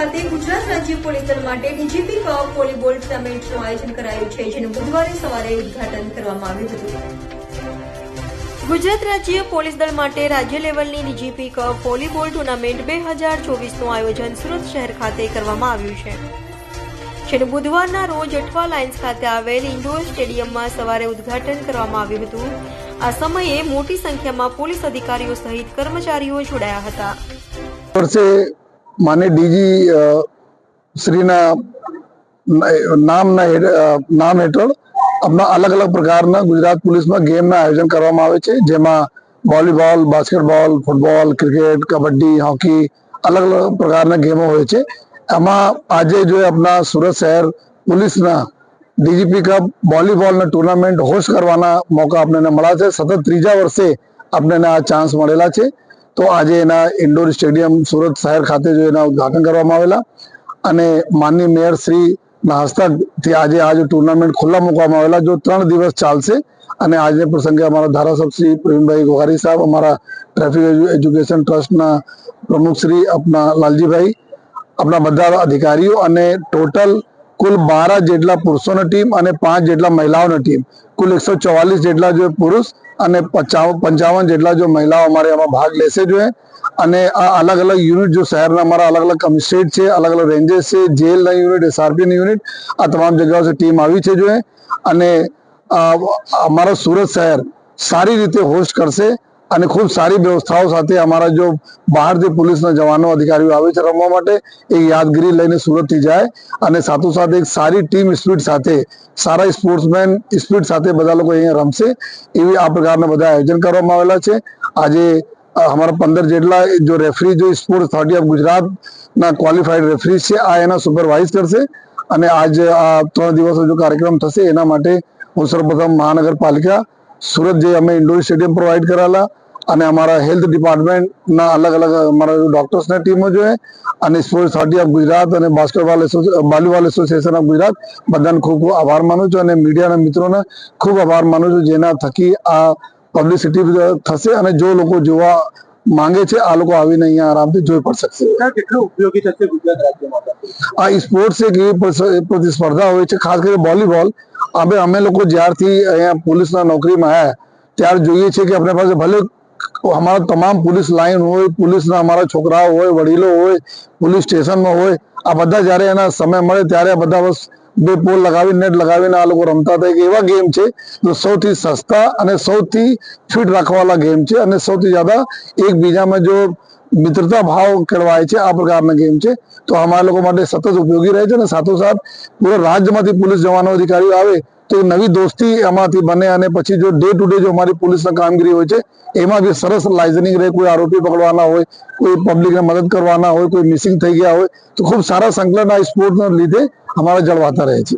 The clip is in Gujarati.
ખાતે ગુજરાત રાજ્ય પોલીસ દળ માટે ડીજીપી કપ વોલીબોલ ટુર્નામેન્ટનું આયોજન કરાયું છે, જેનું બુધવારે સવારે ઉદઘાટન કરવામાં આવ્યું હતું. ગુજરાત રાજ્ય પોલીસ દળ માટે રાજ્ય લેવલની ડીજીપી કપ વોલીબોલ ટુર્નામેન્ટ બે હજાર ચોવીસનું આયોજન સુરત શહેર ખાતે કરવામાં આવ્યું છે, જેનું બુધવારના રોજ અઠવા લાઇન્સ ખાતે આવેલ ઇન્ડોર સ્ટેડિયમમાં સવારે ઉદ્ઘાટન કરવામાં આવ્યું હતું. આ સમયે મોટી સંખ્યામાં પોલીસ અધિકારીઓ સહિત કર્મચારીઓ જોડાયા હતા. વર્ષે માન્ય ડીજી શ્રીના નામના નામ હેઠળ આપણા અલગ અલગ પ્રકારના ગુજરાત પોલીસમાં ગેમના આયોજન કરવામાં આવે છે, જેમાં volleyball, basketball, football, cricket, kabaddi, hockey અલગ અલગ પ્રકારના ગેમો હોય છે. એમાં આજે જો આપણા સુરત શહેર પોલીસના ડીજીપી કપ વોલીબોલના ટુર્નામેન્ટ હોસ્ટ કરવાના મોકા આપણને મળ્યા છે. સતત ત્રીજા વર્ષે આપણને આ ચાન્સ મળેલા છે. તો આજે એના ઇન્ડોર સ્ટેડિયમ સુરત શહેર ખાતે જો એના ઉદઘાટન કરવામાં આવેલા અને માનની મેયર શ્રી ના હસ્તકથી આજે આ ટુર્નામેન્ટ ખુલ્લા મૂકવામાં આવેલા, જો ત્રણ દિવસ ચાલશે અને આજને પ્રસંગે અમારા ધારાસભ્ય શ્રી પ્રવીણભાઈ ગોહારી સાહેબ, અમારા ટ્રાફિક એજ્યુકેશન ટ્રસ્ટના પ્રમુખ શ્રી આપણા લાલજીભાઈ આપણા બધા અધિકારીઓ અને ટોટલ કુલ બાર જેટલા પુરુષોની ટીમ અને પાંચ જેટલા મહિલાઓની ટીમ. કુલ એકસો ચોવાલીસ જેટલા જો પુરુષ અને પચાવ, પંચાવન જેટલા જો મહિલાઓ અમારે એમાં ભાગ લેશે જોઈએ. અને આ અલગ અલગ યુનિટ જો શહેરના અમારા અલગ અલગ કમિશનરેટ છે, અલગ અલગ રેન્જેસ છે, જેલના યુનિટ એસઆરપીની યુનિટ, આ તમામ જગ્યાઓ ટીમ આવી છે જોઈએ. અને અમારો સુરત શહેર સારી રીતે હોસ્ટ કરશે. અને ખૂબ સારી વ્યવસ્થાઓ સાથે અમારા જો બહારથી પોલીસના જવાનો અધિકારીઓ આવે છે રમવા માટે, એ યાદગીરી લઈને સુરતથી જાય. અને સાથોસાથ એક સારી ટીમ સ્પીડ સાથે, સારા સ્પોર્ટ્સમેન સ્પીડ સાથે બધા લોકો અહીંયા રમશે, એવી આ પ્રકારના બધા આયોજન કરવામાં આવેલા છે. આજે અમારા પંદર જેટલા જો રેફરી જો સ્પોર્ટ્સ થર્ટી ઓફ ગુજરાતના ક્વોલિફાઈડ રેફરી છે, આ એના સુપરવાઇઝ કરશે. અને આજ આ ત્રણ દિવસનો જો કાર્યક્રમ થશે, એના માટે હું સર્વપ્રથમ મહાનગરપાલિકા, સુરત જે અમે ઇન્ડોર સ્ટેડિયમ પ્રોવાઈડ કરાયેલા અને અમારા હેલ્થ ડિપાર્ટમેન્ટના અલગ અલગ અમારા ડોક્ટર્સની ટીમો જોઈએ અને સ્પોર્ટ્સ ઓથોરિટી ઓફ ગુજરાત અને basketball volleyball association of Gujarat બધાને ખૂબ ખૂબ આભાર માનું છું અને મીડિયાના મિત્રોને ખૂબ આભાર માનું છું જેના થકી આ પબ્લિસિટી થશે અને જો લોકો જોવા માંગે છે આ લોકો આવીને અહીંયા આરામથી જોઈ પણ શકશે. કેટલું ઉપયોગી થશે ગુજરાત રાજ્યમાં? આ સ્પોર્ટ્સ એક એવી પ્રતિસ્પર્ધા હોય છે ખાસ કરીને વોલીબોલ અમે અમે લોકો જ્યારથી અહીંયા પોલીસના નોકરીમાં આવ્યા ત્યાર જોઈએ છીએ કે આપણી પાસે ભલે અમારા તમામ પોલીસ લાઈન હોય, પોલીસના અમારા છોકરાઓ હોય, વડીલો હોય, પોલીસ સ્ટેશનમાં હોય, આ બધા જ્યારે એના સમય મળે ત્યારે બધા બસ બે પોલ લગાવી, નેટ લગાવીને આ લોકો રમતા હતા. કે એવા ગેમ છે તો સૌથી સસ્તા અને સૌથી ફિટ રાખવાવાળા ગેમ છે અને સૌથી જ્યાદા એકબીજામાં જો મિત્રતા ભાવ કેળવાય છે, આ પ્રકારના ગેમ છે. તો અમારા લોકો માટે સતત ઉપયોગી રહે છે અને સાથોસાથ પૂરા રાજ્યમાંથી પોલીસ જવાનો અધિકારીઓ આવે તો નવી દોસ્તી એમાંથી બને અને પછી જો ડે ટુ ડે જો અમારી પોલીસની કામગીરી હોય છે, એમાં બી સરસ લાઇઝનિંગ રહે, કોઈ આરોપી પકડવાના હોય, કોઈ પબ્લિકને મદદ કરવાના હોય, કોઈ મિસિંગ થઈ ગયા હોય, તો ખૂબ સારા સંકલન આ સ્પોર્ટના લીધે અમારા જળવાતા રહે છે.